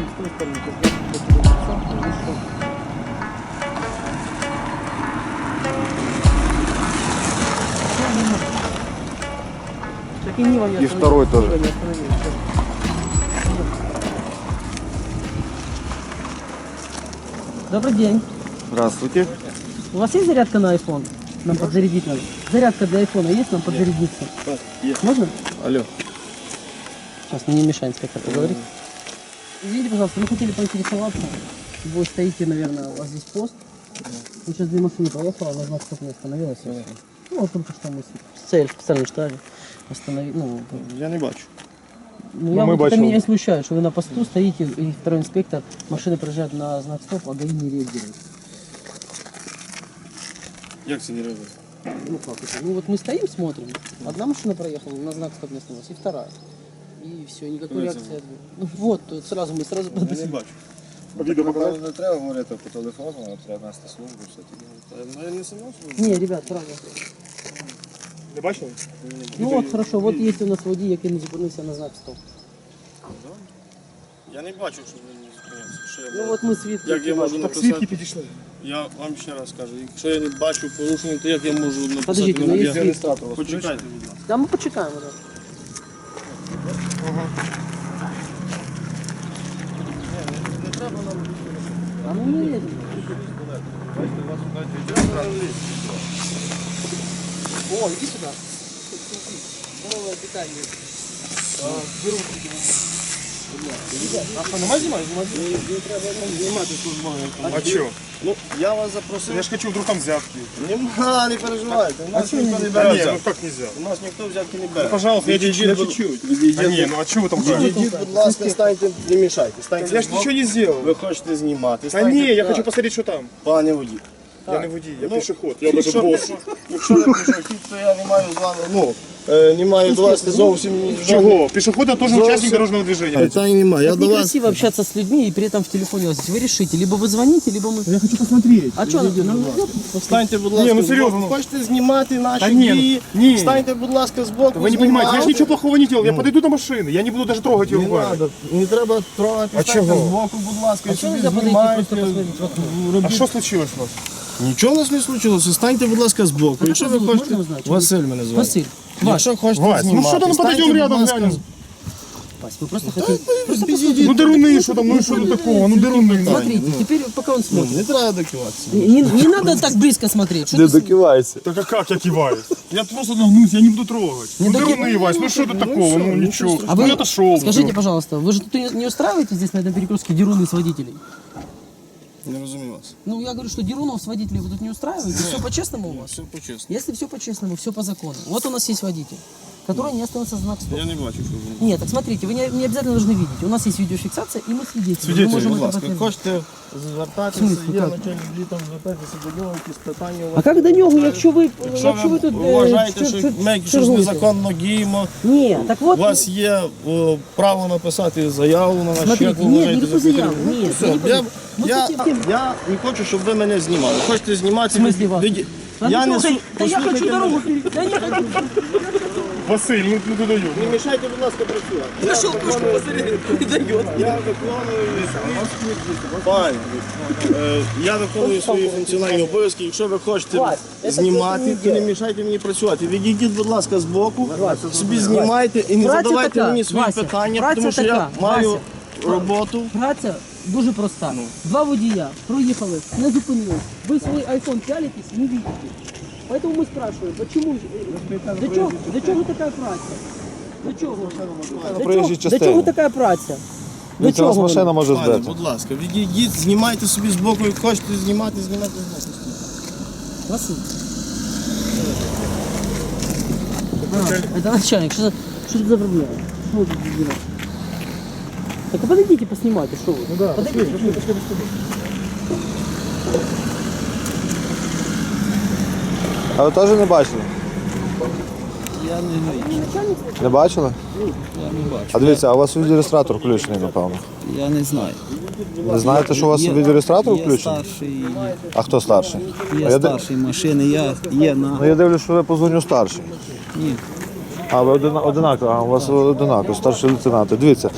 там пристальненько смотрите лицо, так и Нива я И второй тоже. Добрый день. Здравствуйте. У вас есть зарядка на iPhone? Нам подзарядить надо. Зарядка для iPhone есть, нам подзарядиться? Есть. Можно? Алло. Сейчас не мешаем как-то поговорить. Извините, пожалуйста, мы хотели поинтересоваться. Вы стоите, наверное, у вас здесь пост. Ну, сейчас две машины поехала, на знак стоп не остановилась. Ну, вот только что мы цель специально ждали. Остановили. Ну, Я не бачу. ну, я мы вот это меня смущает, что вы на посту стоите, и второй инспектор, машины проезжают на знак стоп, а ГАИ не реагирует. Як це не робити? Ну как это? Ну вот мы стоим, смотрим. Одна машина проехала, на знак стоп не остановилась, и вторая И все, никакой Ну, это реакции. Ну вот, тут сразу мы сразу Я не бачу. Відео Не треба говорити по телефону, а треба нести службу, все таке. Ну я не сама службу. Не, ребят, сразу. Не бачили? Ну вот хорошо, вот есть у нас водій, який не зупинився на знак стоп. Я не бачу, що ви не зупиняться. Що я Ну можу- от ми свідки. Як я можу Так свідки написати? підійшли. Я вам ще раз кажу, якщо я не бачу порушення, то як я можу написати? Подождите, на ну відео? є свідки. Почекайте, будь ласка. Да, ми почекаємо. Да. Не треба нам А ну не лезем. О, иди сюда. Новое питание. А що, нема знімати? Не треба нам знімати службовим. А чого? Ну, я вас запросив. Я ж хочу вдруг там взятки. Нема, не переживайте. У нас ніхто не Да бере не, ну взятки. как нельзя? У нас ніхто взятки не бере. Пожалуйста, я чуть-чуть, я будь- чуть-чуть. Відійдіть, Да не, ну а чего вы там говорите? Відійдіть, будь ласка, станьте, не мішайте. Станьте Я ж збоку. ничего не сделал. Ви хочете знімати. Да станьте не, я так. хочу посмотреть, что там. Пане водій. Я не водій, я Ну, пешеход, я даже Якщо- босс. Якщо ви пішохід, то я не маю з вами, ну, е, не маю до вас зовсім Чего? Пешеход это тоже Зовсім- участник дорожного движения. Питань немає. Я Так до вас. некрасиво общаться с людьми и при этом в телефоне лазить. Вы решите, либо вы звоните, либо мы... Я хочу посмотреть. А что, нам Встаньте, будь ласка, Ні, ну, збоку. серйозно. Хочете знімати наші Та ні, ну, дії? ні. Встаньте, будь ласка, збоку. Вы не понимаете, я ж знімайте. ничего плохого не делал. Я подойду до машины, я не буду даже трогать ее Не руками. надо, не треба трогати. А Станьте чого? збоку, будь ласка, А і что собі нельзя подойти знімайте. просто посмотреть в окно? А робіть. что случилось у вас? Нічого у нас не случилося. Станьте, будь ласка, збоку. А Якщо як ви вас хочете... можна узнати? Василь мене звати. Василь, Якщо хочете Вась, ну знімати, что там, станьте, подойдем будь рядом, ласка, глянем. Вась, мы просто хотим... Підійдіть. Ну деруны, что там, ну и что тут такого, ну деруны. Смотрите, теперь пока он Ну, смотрит. Не треба докиватися. Не, не надо так близко смотреть. Что ты с- докивається. Так а как я киваюсь? Я просто нагнусь, я не буду трогать. Не Ну доки- деруны, Вась, ну что тут такого, ну ничего. А Ну вы я отошел. скажите, пожалуйста, вы же тут не не устраиваете здесь на этом перекрестке деруны с водителей? Не розумію вас. Ну, я говорю, что дерунов с водителей тут не устраиваете? Все по-честному у вас? Все по-чесному. Если все по-честному, все по закону. Вот у нас есть водитель, который не остановился знак стоп. Я не бачу, що ви. Нет, так смотрите, вы не, не обязательно должны видеть. У нас есть видеофиксация, и мы свидетели. Свидетели, мы можем Будь это ласка, подтвердить. хочете звертатися, В смислі, є як? начальник літом, звертайтеся до нього, якісь питання у А вас. как до нього, якщо ви, Якщо якщо ви ви тут е, вважаєте, чер- що чер- ми щось чергуєте? незаконно діємо, Ні, так у от, вас є о, право написати заяву на наш Смотрите, як ви ні, вважаєте ніяку за заяву, потрібне. ні, Ну, все, я не я, пойду. Ну, я, хотів- я не хочу, щоб ви мене знімали. Хочете знімати? В смислі вас? віді- Та Я ну несу, що, та я хочу послухайте дорогу мене. перейти. Та я хочу. Василь, ну ну ты. Не мішайте, будь ласка, працювати. Я Пошел пушку посмотри, передает. Я виконую свої Пані, е, я виконую свої функціональні обов'язки. Якщо ви хочете знімати, то не не мішайте мені працювати. Відійдіть, будь ласка, з боку, собі знімайте і не Праця задавайте така, мені свої Вася, питання, праця тому що така, я маю Вася. роботу. Праця дуже проста. Два водія проїхали, не зупинились. Ви свій айфон пялитесь, не видите. Поэтому мы спрашиваем, почему, для чого, для чого така праця? Для чого? Для проїжджій чого, для частині. чого така праця? Для Це вас чого машина вона? може Пані, збити. будь ласка, відійдіть, знімайте собі з боку, як хочете знімати, знімайте з боку. Василь. А, это начальник, что, за- что это за проблема? Что вы тут делаете? Так а подойдите, поснимайте, что вы? Ну да, подойдите. А ви теж не бачили? Я не Не бачили? я не бачу. А дивіться, а у вас відеореєстратор включений, напевно. Я не знаю. Ви знаєте, що у вас відеореєстратор включений? старший, А хто старший? є А я, старший машини, я є ну, я дивлюсь, що ви по званню старший. Ні. А, ви одина- одинаково, а у вас одинаково, старший лейтенант. Дивіться,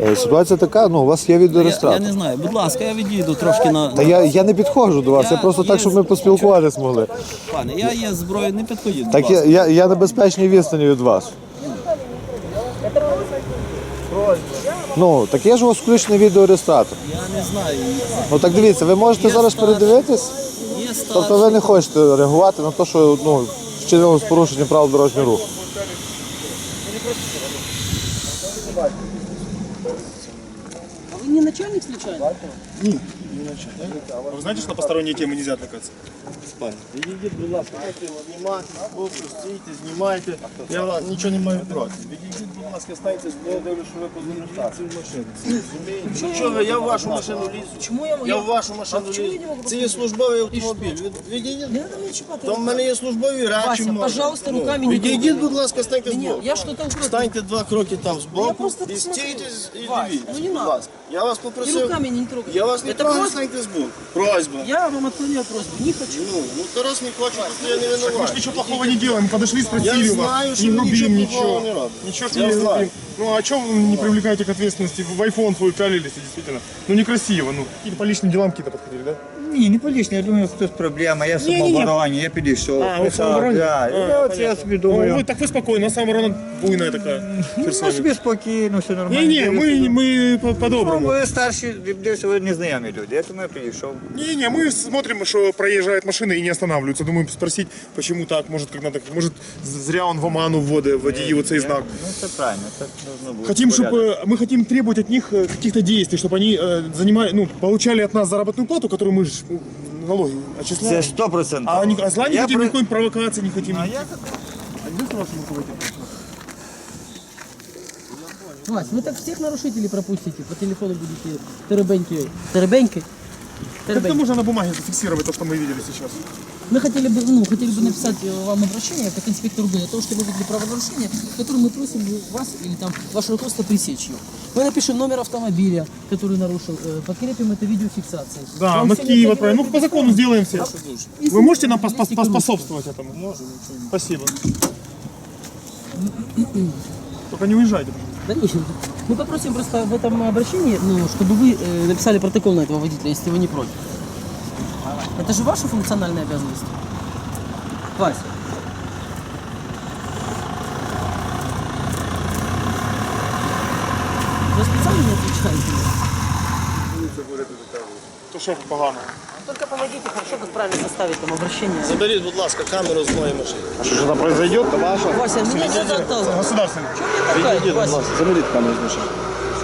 е, ситуація така, ну, у вас є Я, я відеореєстратор. не знаю, будь ласка, я відійду трошки на. Та я, я не підходжу до вас, я Я просто так, є- щоб ми поспілкуватися могли. Пане, я є зброєю, не підходіть. будь Так я, ласка. я, я на безпечній відстані від вас. Ну, так є ж у вас включений відеореєстратор. Я не знаю. Ну так дивіться, ви можете Є зараз стаж. передивитись. Є Тобто ви не хочете реагувати на те, що ну, вчинили з порушенням правил дорожнього руху. Не начальник случайно? Вы знаете, что на посторонние темы нельзя отвлекаться? Відійдіть, будь ласка, знімайте, збоку, стійте, знімайте. Я вам нічого не маю проти. Відійдіть, будь ласка, станьте, я дивлюсь, що ви позаміщаєте в машину. Що ви, я в вашу машину лізу. Чому я, Я в вашу машину А чому я лізу. не можу Це є службовий автомобіль. Від- Відійдіть. Не надо меня чипать. Там в мене є службові речі. Вася, може. пожалуйста, Ну, руками не Відійдіть, трогай. будь ласка, станьте Меня, збоку. я что-то украду. Станьте два кроки там Я збоку просто і посмотрю. стійте і Вась, дивіться. ну не будь надо. ласка. Я вас И попросив. руками не трогай. Я вас не Это трогаю, станьте збоку. Просьба. Я вам отклоняю просьбу. Не хочу. Ну, ну Тарас не хоче, то я не Мы же винуватий. ничего плохого не делаем. Мы подошли, спросили Я вас. знаю, что не вы грубим, ничего ничего. плохого не. Ничего, что Я не знаю. грубим. Ну а чем вы не привлекаете к ответственности? В iPhone свой пялились, действительно. Ну некрасиво. Ну, какие-то по личным делам какие-то подходили, да? Ні, не полічно, я думаю, хтось проблема, я самооборонні, я підійшов. А, ви самооборонні? Да, А, я, от я собі Ну, думаю, вы так вы спокойно, а сама рано буйная такая. ну, персона. собі спокійно, все нормально. Не-не, мы, мы по- Ну, по-доброму. ви старші, дивіться, ви незнайомі люди, я тому я підійшов. Не-не, мы смотрим, что проезжают машины и не останавливаются. Думаем спросить, почему так, может, как надо, может, зря он в оману вводит, водіїв цей знак. Ну, це правильно, це должно бути. Хотим, порядок. чтобы мы хотим требовать от них э, каких-то действий, чтобы они э, занимали, ну, получали от нас заработную плату, которую мы же ну, налоги Це отчисляем. 100%. А, они- а зла не Я хотим, при- никакой провокации не хотим. А я Вась, вы так всех нарушителей пропустите. По телефону будете теребеньки. Теребеньки? Как это можно на бумаге зафиксировать то, что мы видели сейчас? Мы хотели бы, ну, хотели бы написать э, вам обращение как инспектору ГАИ о том, что вы видели правонарушение, которое мы просим вас или там ваше руководство пресечь его. Мы напишем номер автомобиля, который нарушил, э, подкрепим это видеофиксацией. Да, сегодня Киев отправим. Ну, по закону сделаем все. Вы можете нам можно, пос- пос- 200 км. поспособствовать этому? Можем. Спасибо. Только не уезжайте. Да нет, мы попросим просто в этом обращении, ну, чтобы вы э, написали протокол на этого водителя, если вы не против. Это же ваша функциональная обязанность. Вась. Вы специально не отвечаете? То що погано? Только помогите хорошо, как правильно составить там обращение. Заберіть, будь ласка, камеру з моєї машини. Что то произойдет? Это ваше. Вася, ну не надо отталкивать. Государственный. Толкай, Вася. Заберіть камеру з машини.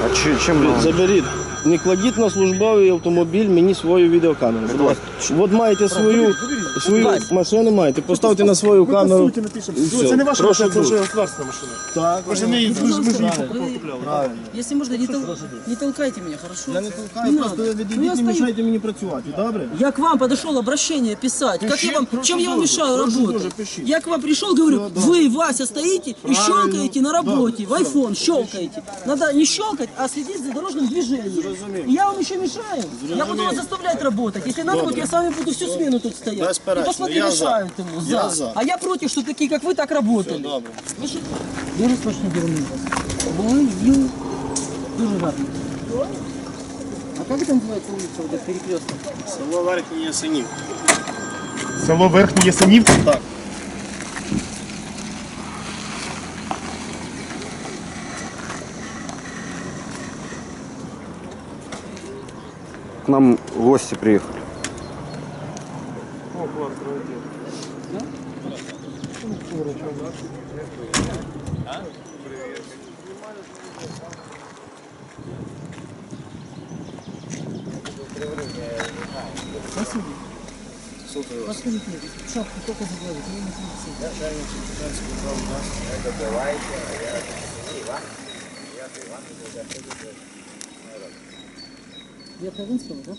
А че- чем Заберіть. Не кладіть на службовий автомобіль мені свою відеокамеру. Будь ласка. От маєте свою, свою Вась. машину, маєте. Поставте на свою Вы камеру. по сути напишем. И всё. Это не ваша Прошу машина, это дуже. уже государственная машина. Так, Мы же не, мы же- мы же не Вы- покупляли. Если можно, не, тол- не толкайте меня, хорошо? Я не Не толкаю, просто надо. ви Ну, я відійдіть, не стою. мішайте мені працювати, добре? Я к вам подошел обращение писать. Как я вам, прошу чем я вам дуже, мешаю прошу работать? дуже, пишіть. Я к вам пришел, говорю, вы, Вася, стоите и Правильно. щелкаете на работе, Да, в iPhone щелкаете. Надо не щелкать, а следить за дорожным движением. И я вам еще мешаю. Я буду вас заставлять работать. Если надо, будет, я с вами буду всю смену тут стоять. Бесперечно, И посмотри, я за. мешают ему. Я за. за. А я против, что такие, как вы, так работали. Добре. Ви що? Дуже смачні дірни. Були, їли. Дуже гарно. А як там називається вулиця, де перекресток? Село Верхній Ясенів. Село Верхний Ясенів. Так. К нам гости приехали. Подскажите мне, шапку только заговорить. я не знаю. Я Провинского, да?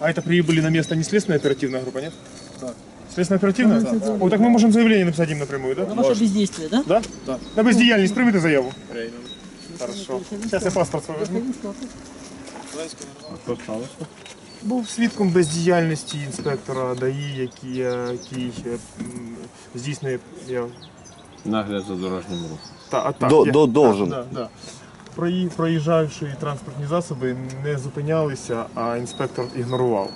А это прибыли на место не следственная оперативная группа, нет? Да. Следственная оперативная? Да. О, так мы можем заявление написать им напрямую, да? На ваше бездействие, да? Да? Да. На бездеяльність приймете заяву? Хорошо. Сейчас я паспорт свій візьму. Був свідком бездіяльності інспектора ДАІ, який, який е, м, здійснює я, Нагляд за дорожнім рухом. та, а, так, До- я- до- должен. Да, да. проїжджаючі транспортні засоби не зупинялися, а інспектор ігнорував.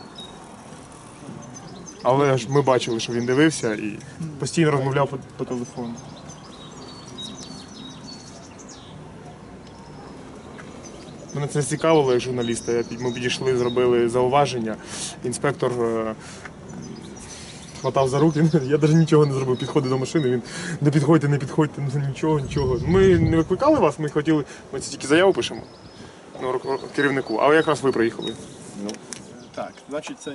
Але ж ми бачили, що він дивився і постійно розмовляв по, по телефону. Мене це цікавило як журналіста. Ми підійшли, зробили зауваження. Інспектор е, хватав за руки. Я навіть нічого не зробив. Підходив до машини. Він не підходьте, не підходьте, ну нічого, нічого. Ми не викликали вас, ми хотіли. Ми це тільки заяву пишемо. Ну, керівнику, але якраз ви приїхали. Так, значить це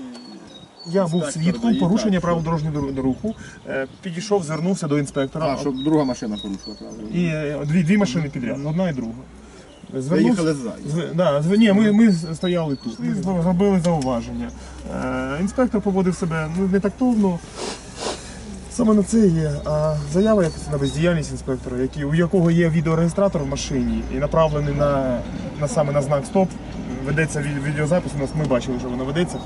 Я був свідком порушення правил дорожнього руху. Е, Підійшов, звернувся до інспектора. А, щоб друга машина порушила, правда? І е, дві, дві машини підряд, одна і друга. Виїхали ззаду. З, да, з- ні, ми, ми стояли тут. І зробили зауваження. Е, інспектор поводив себе ну, не тактовно. Саме на це є. А заява якась на бездіяльність інспектора, який, у якого є відеореєстратор в машині і направлений на, на саме на знак стоп. Ведеться від- відеозапис, у нас ми бачили, що воно ведеться.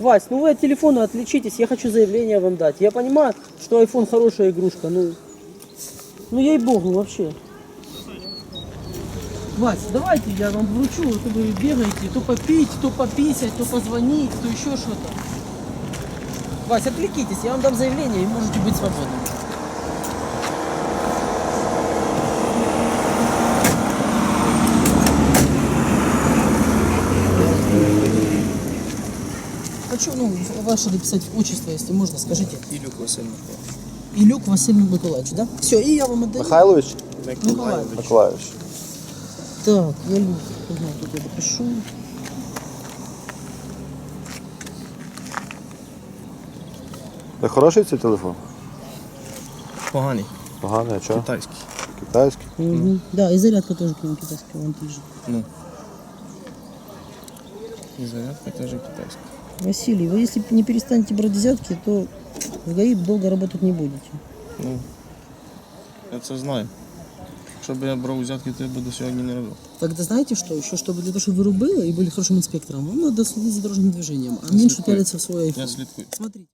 Вась, ну вы от телефона отвлечитесь, я хочу заявление вам дать. Я понимаю, что iPhone хорошая игрушка, ну, ну ей-богу вообще. Вась, давайте я вам вручу, вот вы бегаете, то попить, то пописать, то позвонить, то еще что-то. Вась, отвлекитесь, я вам дам заявление и можете быть свободны. Хочу, ну, ваше написать отчество, если можно, скажите. Илюк Василий Николаевич. Илюк Василий Николаевич, да? Все, и я вам отдаю. Михайлович? Николаевич. Миколаївич. Так, я Илюк, ага, тут я допишу. Це хороший цей телефон? Поганий, Поганий, а чого? китайський. Китайський? Мгм. Да, и зарядка тоже к нему китайская, вон тут же. І зарядка теж китайська. Василий, вы если не перестанете брать взятки, то в ГАИ долго работать не будете. Я це знаю. Щоб я брав взятки, то я би до сьогодні не робив. Тогда знаете что? Еще чтобы для того, чтобы вы рубили и были хорошим инспектором, вам надо следить за дорожным движением, а меньше пялиться в свой Я iPhone. слідкую. Смотрите.